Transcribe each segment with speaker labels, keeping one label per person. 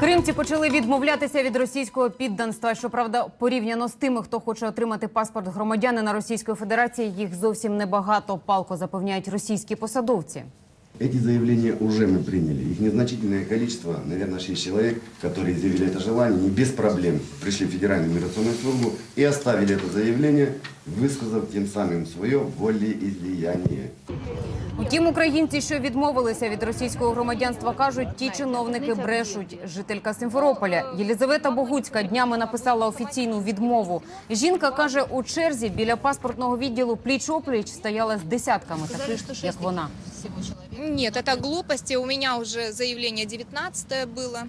Speaker 1: Кримці почали відмовлятися від російського підданства. Щоправда, порівняно з тими, хто хоче отримати паспорт громадянина Російської Федерації, їх зовсім небагато. Палко запевняють російські посадовці.
Speaker 2: Эти заявления уже мы приняли. Их незначительное количество, наверное, 6 человек, которые заявили это желание, не без проблем пришли в Федеральную миграционную службу и оставили это заявление, высказав тем самым свое волеизлияние.
Speaker 1: Утім, українці, що відмовилися від російського громадянства, кажуть, ті чиновники брешуть. Жителька Симферополя Єлізавета Богуцька днями написала офіційну відмову. Жінка каже, у черзі біля паспортного відділу пліч-опліч стояла з десятками таких, ж, як вона.
Speaker 3: Нет, это глупости. У меня уже заявление 19 было.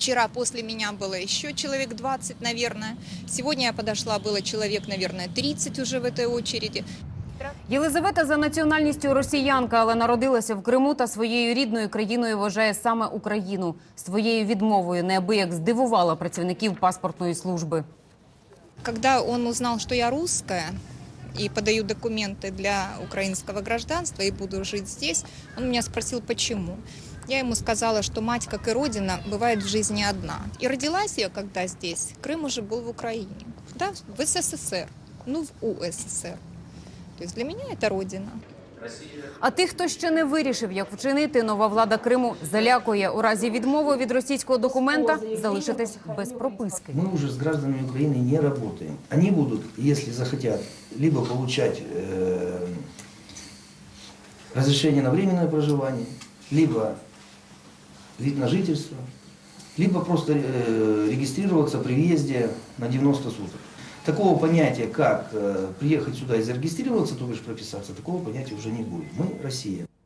Speaker 3: Вчера после меня было еще человек 20, наверное. Сегодня я подошла, было человек, наверное, 30 уже в этой очереди.
Speaker 1: Єлизавета за національністю росіянка, але народилася в Криму та своєю рідною країною вважає саме Україну. Своєю відмовою неабияк здивувала працівників паспортної служби.
Speaker 3: Когда он узнал, что я русская и подаю документы для украинского гражданства и буду жить здесь, он меня спросил, почему. Я ему сказала, что мать, как и родина, бывает в жизни одна. И родилась я когда здесь. Крым уже был в Украине. Да, в СССР. Ну, в УССР. То есть для меня это родина.
Speaker 1: А тих, хто ще не вирішив, як вчинити, нова влада Криму залякує у разі відмови від російського документа залишитись без прописки.
Speaker 4: Мы уже с гражданами Украины не работаем. Они будут, если захотят, либо получать э, разрешение на временное проживание, либо вид на жительство, либо просто э, регистрироваться при въезде на 90 суток. Такого понятия, как э, приехать сюда и зарегистрироваться, то бишь прописаться, такого понятия уже не будет. Мы Россия.